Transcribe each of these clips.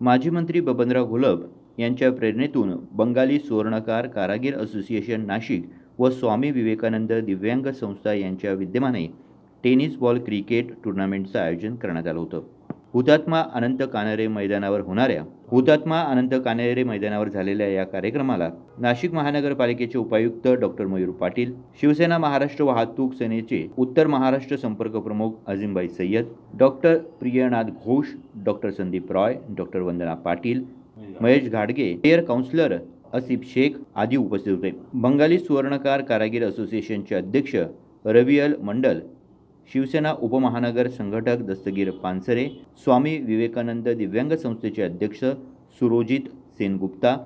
माजी मंत्री बबनराव घोलप यांच्या प्रेरणेतून बंगाली सुवर्णकार कारागीर असोसिएशन नाशिक व स्वामी विवेकानंद दिव्यांग संस्था यांच्या विद्यमाने टेनिस बॉल क्रिकेट टुर्नामेंटचं आयोजन करण्यात आलं होतं. हुतात्मा अनंत कानेरे मैदानावर होणाऱ्या हुतात्मा अनंत कानेरे मैदानावर झालेल्या या कार्यक्रमाला नाशिक महानगरपालिकेचे उपायुक्त डॉक्टर मयूर पाटील शिवसेना महाराष्ट्र वाहतूक सेनेचे उत्तर महाराष्ट्र संपर्क प्रमुख Ajimbai Sayyad doctor Priyanath Ghosh doctor Sandeep Roy doctor Vandana Patil Mahesh घाडगे मेयर काउन्सिलर असिफ शेख आदी उपस्थित होते. बंगाली सुवर्णकार कारागीर असोसिएशनचे अध्यक्ष रवियल मंडल शिवसेना उपमहानगर संघटक दस्तगीर पानसरे स्वामी विवेकानंद दिव्यांग संस्थेचे अध्यक्ष सुरोजित सेनगुप्ता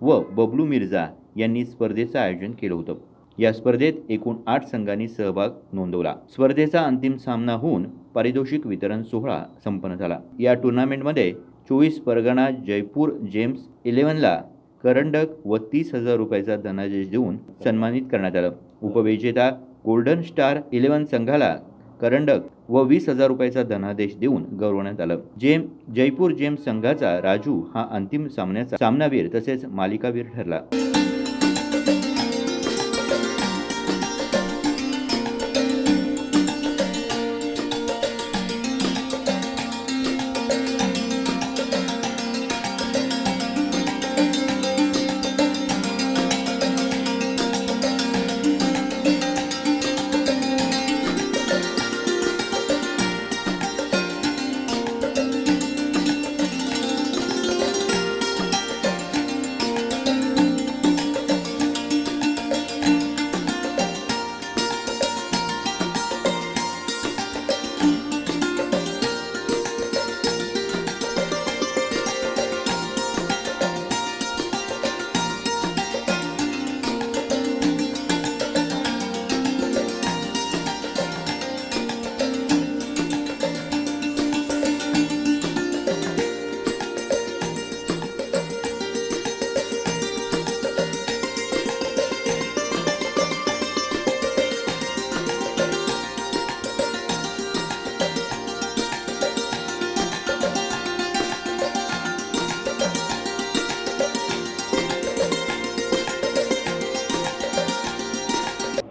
व बबलू मिर्झा यांनी स्पर्धेचं आयोजन केलं होतं. या स्पर्धेत एकूण आठ संघांनी सहभाग नोंदवला. स्पर्धेचा अंतिम सामना होऊन पारितोषिक वितरण सोहळा संपन्न झाला. या टुर्नामेंटमध्ये चोवीस परगणा जयपूर जेम्स इलेव्हनला करंडक व तीस हजार रुपयाचा धनादेश देऊन सन्मानित करण्यात आलं. उपविजेता गोल्डन स्टार इलेव्हन संघाला करंडक व वीस हजार रुपयाचा धनादेश देऊन गौरवण्यात आलं. जेम जयपूर जेम्स संघाचा राजू हा अंतिम सामन्याचा सामनावीर तसेच मालिकावीर ठरला.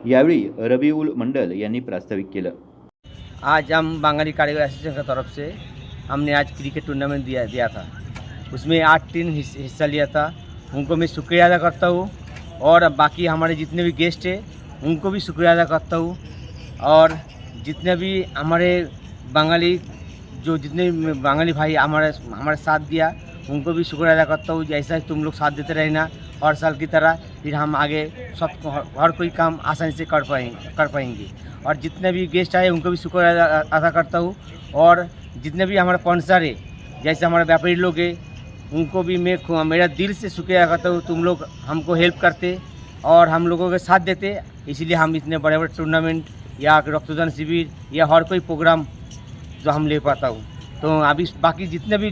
यावेळी रबीउल मंडल यांनी प्रास्ताविक केलं. आज हम बंगाली कारीगर एसोसिएशन की तरफ से हमने आज क्रिकेट टूर्नामेंट दिया दिया था। उसमें आठ टीम हिस्सा लिया था। उनको मैं शुक्रिया अदा करता हूँ। और बाकी हमारे जितने भी गेस्ट हैं उनको भी शुक्रिया अदा करता हूँ। और जितने भी हमारे बंगाली जो जितने भी बंगाली भाई हमारे हमारे साथ दिया उनको भी शुक्रिया अदा करता हूँ। जैसा तुम लोग साथ देते रहना हर साल की तरह फिर हम आगे सब हर, कोई काम आसानी से कर पाएँगे कर पाएँगे। और जितने भी गेस्ट आए उनको भी शुक्र अदा करता हूँ। और जितने भी हमारे स्पॉन्सर है जैसे हमारे व्यापारी लोग हैं उनको भी मैं मेरा दिल से शुक्रिया करता हूँ। तुम लोग हमको हेल्प करते और हम लोगों के साथ देते। इसीलिए हम इतने बड़े बड़े टूर्नामेंट या रक्तदान शिविर या हर कोई प्रोग्राम जो हम ले पाता हूँ। तो अभी बाकी जितने भी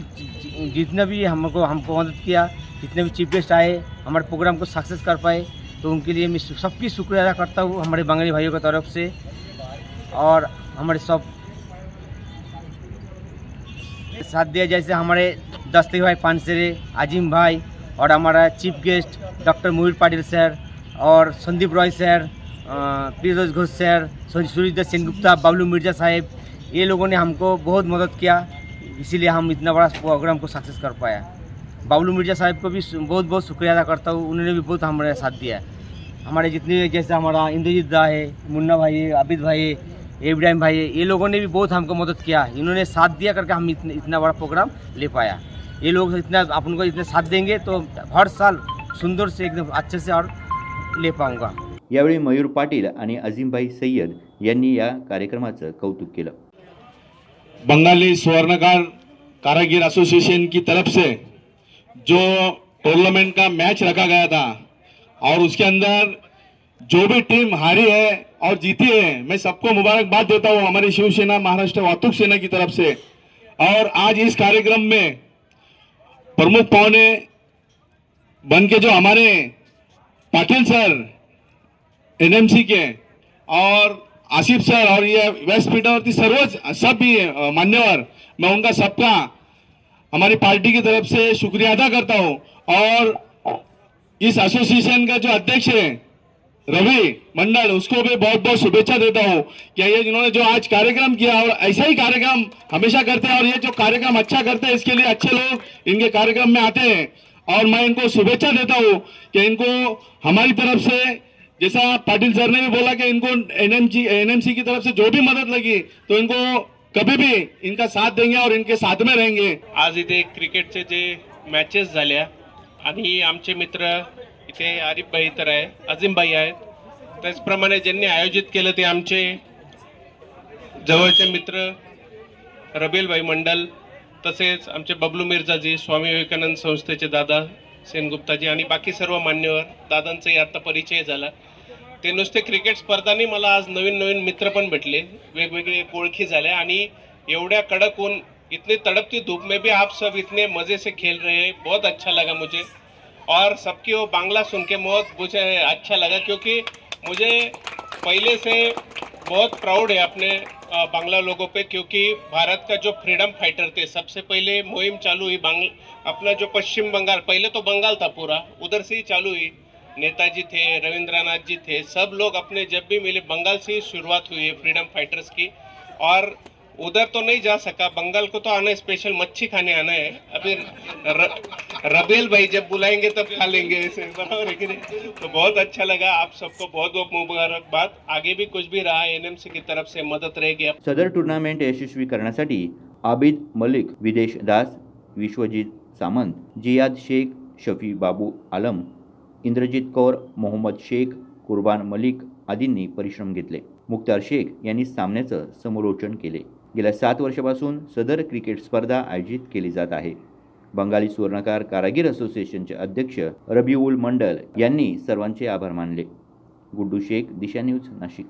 जितने भी हमको हमको मदद किया जितने भी चीफ गेस्ट आए हमारे प्रोग्राम को सक्सेस कर पाए तो उनके लिए मैं सबकी शुक्रिया अदा करता हूँ हमारे बंगाली भाइयों की तरफ से। और हमारे सब साथ दिया जैसे हमारे दस्ती भाई पानसेरे आजिम भाई और हमारा chief guest doctor Mohit Patil sir और संदीप रॉय सर पीरोज घोष सर सूर्यदत्त सेनगुप्ता बाबलू मिर्जा साहेब ये लोगों ने हमको बहुत मदद किया। इसीलिए हम इतना बड़ा प्रोग्राम को सक्सेस कर पाया बाबलू मिर्जा साहब को भी बहुत बहुत शुक्रिया अदा करता हूँ। उन्होंने भी बहुत हमारे साथ दिया हमारे जितने जैसे हमारा इंद्रजीत दा है मुन्ना भाई है आबिद भाई है इब्राहिम भाई है ये लोगों ने भी बहुत हमको मदद किया। इन्होंने साथ दिया करके हम इतने इतना बड़ा प्रोग्राम ले पाया। ये लोग इतना अपन को इतने साथ देंगे तो हर साल सुंदर से एकदम अच्छे से और ले पाऊँगा। यावेळी मयूर पाटील आणि अझीमभाई सय्यद यांनी या कार्यक्रमाचं कौतुक केलं. बंगाली स्वर्णकार कारागिर एसोसिएशन की तरफ से जो टूर्नामेंट का मैच रखा गया था और उसके अंदर जो भी टीम हारी है और जीती है, मैं सबको मुबारकबाद देता हूँ हमारी शिवसेना, महाराष्ट्र वाहतूक सेना की तरफ़ से। और आज इस कार्यक्रम में प्रमुख पाहुणे बन के जो हमारे पाटिल सर, एनएमसी के, और आसिफ सर, और ये वेस्ट पीठावरती सर्वच सब भी मान्यवर। मैं उनका सबका हमारी पार्टी की तरफ़ से शुक्रिया अदा करता हूँ। और इस एसोसिएशन का जो अध्यक्ष है, रवि मंडल, उसको भी बहुत बहुत शुभेच्छा देता हूँ कि ये जिन्होंने जो आज कार्यक्रम किया, और ऐसा ही कार्यक्रम हमेशा करते हैं, और ये जो कार्यक्रम अच्छा करते हैं, इसके लिए अच्छे लोग इनके कार्यक्रम में आते हैं। और मैं इनको शुभेच्छा देता हूँ कि इनको हमारी तरफ़ से, जैसा पाटिल सर ने भी बोला कि इनको एनएमसी एनएमसी की तरफ़ से जो भी मदद लगी तो इनको कभी भी इनका साथ देंगे और इनके साथ में रहेंगे। आज इथे क्रिकेटचे जे मॅचेस झाल्या आणि आमचे मित्र इथे आरिफभाई तर आहे अजिमभाई आहेत. त्याचप्रमाणे ज्यांनी आयोजित केलं ते आमचे जवळचे मित्र रबीलभाई मंडल तसेच आमचे बबलू मिर्जाजी स्वामी विवेकानंद संस्थेचे दादा सेनगुप्ताजी आणि बाकी सर्व मान्यवर दादांचाही आता परिचय झाला. ते नुसते क्रिकेट स्पर्धांनी मला आज नवीन नवीन मित्र पण भेटले. वेगवेगळे ओळखी झाल्या आणि एवढ्या कडक ऊन इतनी तड़पती धूप में भी आप सब इतने मजे से खेल रहे हैं. बहुत अच्छा लगा मुझे. और सबकी वो बांग्ला सुन के बहुत मुझे अच्छा लगा क्योंकि मुझे पहले से बहुत प्राउड है अपने बांग्ला लोगों पे क्योंकि भारत का जो फ्रीडम फाइटर थे सबसे पहले मुहिम चालू हुई बांग अपना जो पश्चिम बंगाल पहले तो बंगाल था पूरा उधर से ही चालू हुई. नेताजी थे, रविंद्रनाथ जी थे, सब लोग अपने जब भी मिले, बंगाल से ही शुरुआत हुई है फ्रीडम फाइटर्स की। और उधर तो नहीं जा सका, बंगाल को तो आना है स्पेशल मच्छी खाने आना है। अभी रबेल भाई जब बुलाएँगे तब खा लेंगे ऐसे, बराबर है कि नहीं? तो बहुत अच्छा लगा आप सबको, बहुत बहुत मुबारकबाद। आगे भी कुछ भी रहा एनएमसी की तरफ़ से मदद रहेगी। सदर टुर्नामेंट यशस्वी करण्यासाठी आबिद मलिक, विदेश दास, विश्वजीत सामंत, जियाद शेख, शफी बाबू आलम इंद्रजित कौर मोहम्मद शेख कुर्बान मलिक आदींनी परिश्रम घेतले. मुख्तार शेख यांनी सामन्याचं समलोचन केले. गेल्या सात वर्षापासून सदर क्रिकेट स्पर्धा आयोजित केली जात आहे. बंगाली सुवर्णकार कारागीर असोसिएशनचे अध्यक्ष रबिउल मंडल यांनी सर्वांचे आभार मानले. गुड्डू शेख दिशा न्यूज नाशिक.